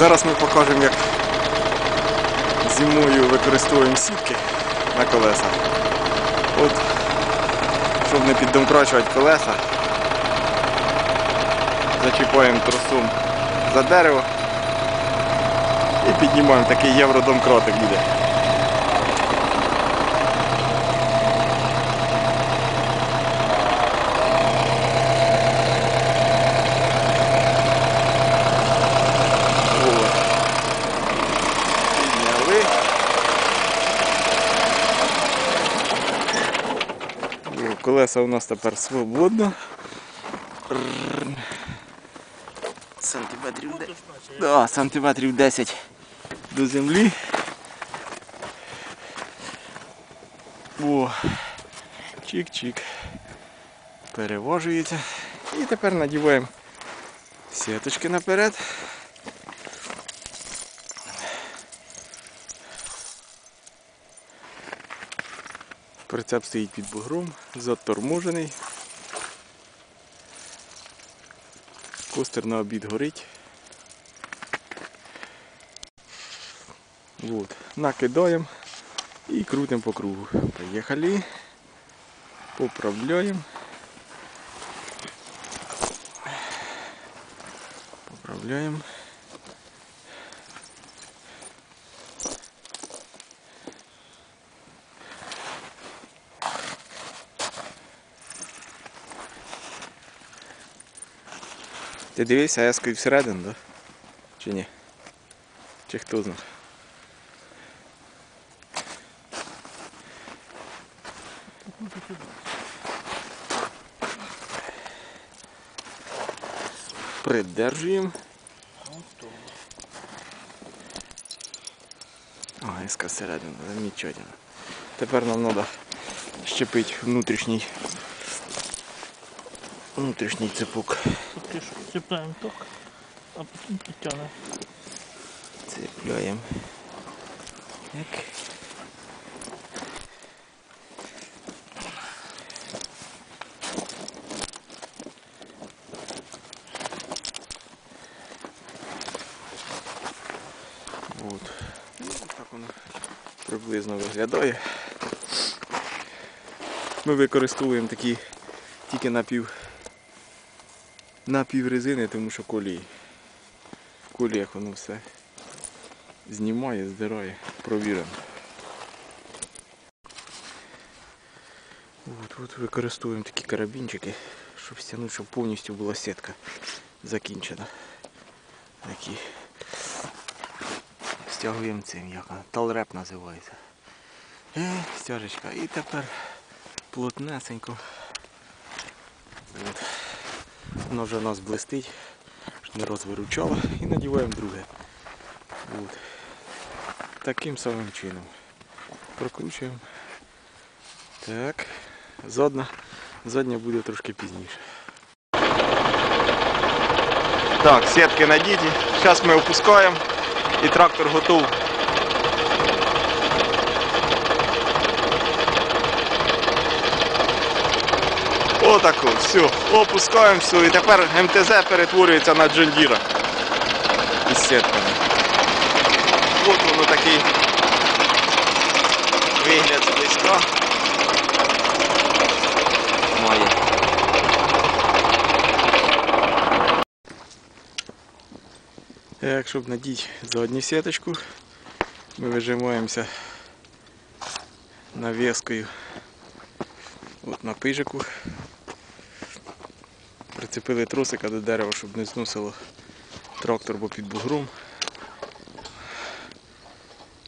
Зараз ми покажемо, як зимою використовуємо сітки на колеса. От, щоб не піддомкрачувати колеса, зачіпаємо тросом за дерево і піднімаємо такий євродомкратик буде. Вот. Підняли. О, Колеса у нас тепер свободно. Сантиметрів, де... да, сантиметрів 10 до землі. О, чик-чик. Перевожується. І тепер надіваємо сіточки наперед. Прицеп стоїть під бугром, заторможений. Костер на обід горить. Вот. Накидаємо і крутимо по кругу. Поїхали. Поправляємо. Поправляємо. Ти дивишся, я скажу всередину, да? Чи ні? Чи хто знає? Придержуємо. О, СК всередину, замечательно. Тепер нам треба щепити внутрішній внутрішній цепок. Поки що цепляємо ток, а потім підтягнемо. Цепляємо. Як. От. Ну, Так воно приблизно виглядає. Ми використовуємо такі тільки напів, напів резини, тому що колії. В коліях воно все знімає, здирає, провірено. От, от використовуємо такі карабінчики, щоб стягнути, щоб повністю була сітка закінчена. Такі. Стягуємо цим, як талреп називається. Е, стяжечка. І тепер плотнесенько. От. Воно вже у нас блистить, не розвиручало. І надіваємо друге. От. Таким самим чином. Прокручуємо. Так. Задня, задня буде трошки пізніше. Так, сітки надіті. Зараз ми опускаємо і трактор готов. Отако, все, опускаємо все і тепер МТЗ перетворюється на джендіра із сітками. От воно такий вигляд зблизька має. Так, щоб надіти задню сіточку, ми вижимаємося навіскою от на пижику. Прицепили тросика до дерева, щоб не зносило трактор, бо під бугром.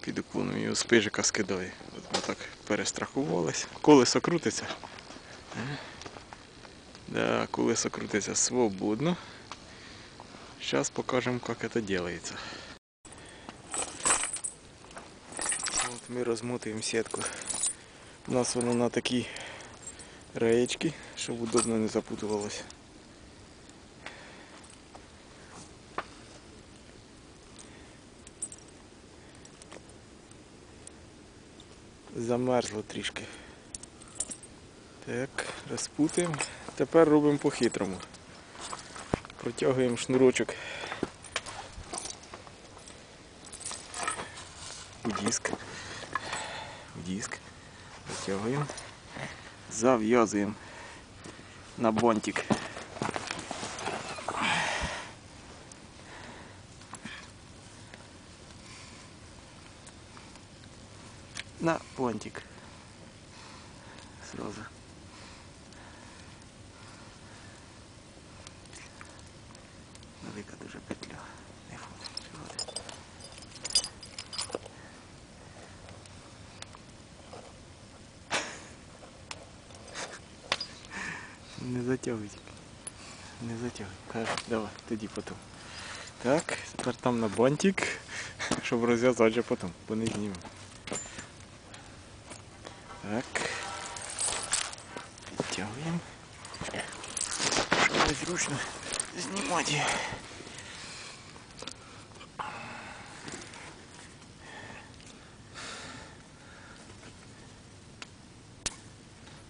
Під уклоном його з пижика скидає. От ми так перестрахувались. Колесо крутиться. Да, колесо крутиться свободно. Сейчас покажем, как это делается. Вот мы размотаем сетку. У нас воно на такій реєчки, щоб удобно не запутувалось. замерзло трішки. Так, розпутаємо. Тепер робимо по-хитрому. Протягуємо шнурочок у диск. В диск. Протягуємо. Зав'язуємо на бонтик. На бонтик. Сразу. Велика дуже петля. Не входить. Не затягуй. Не затягуй. Давай, тоді потім. Так, тепер там на бантик, щоб розв'язати вже потім, бо не знімемо. Так. Підтягуємо. Щоб зручно знімати.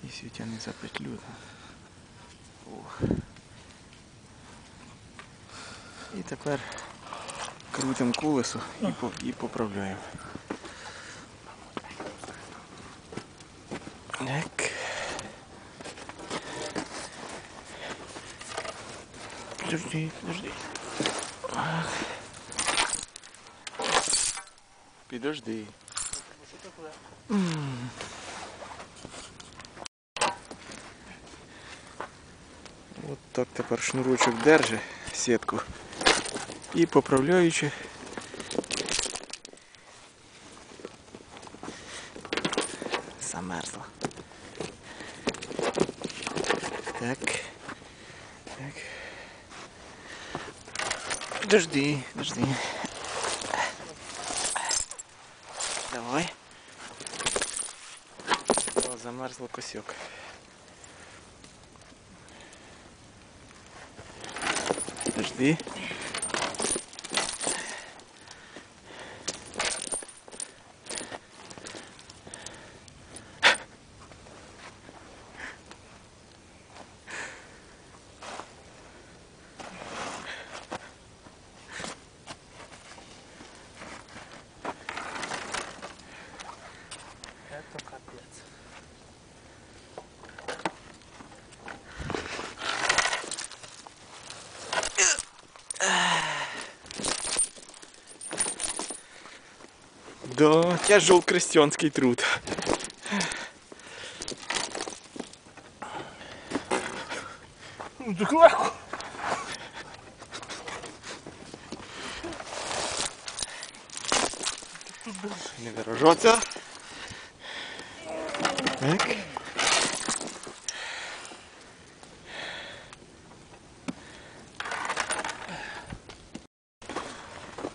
Якщо тягне за петлю. Ох. І тепер крутимо колесо і, по, і поправляємо. Так. Подожди, подожди. Підожди. От так тепер шнурочок держи сітку. І поправляючи. Так. Так. Подожди, подожди. Давай. О, замерзло косяк. Подожди. Да, тяжел крестьянский труд. Ну так легко. Не дорожаться. Так.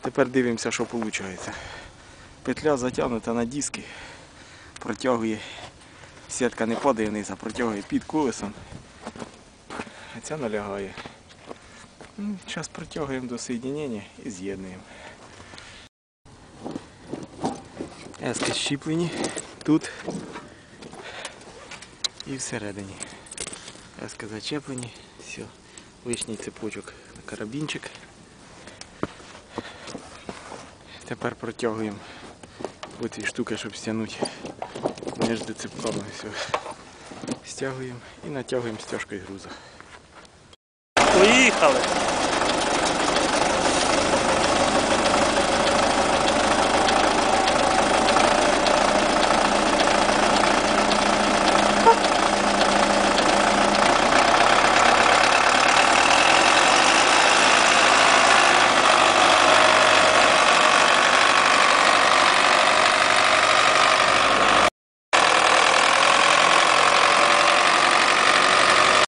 Тепер дивимося, що виходить. Петля затягнута на диски, протягує, сітка не падає вниз, а протягує під колесом, а ця налягає. Зараз протягуємо до соєднення і з'єднуємо. Ески щіплені тут і всередині. Ески зачеплені, все, лишній цепочок на карабінчик. Тепер протягуємо оці штуки, щоб стягнути між цепками. Все. Стягуємо і натягуємо стяжкою груза. Поїхали.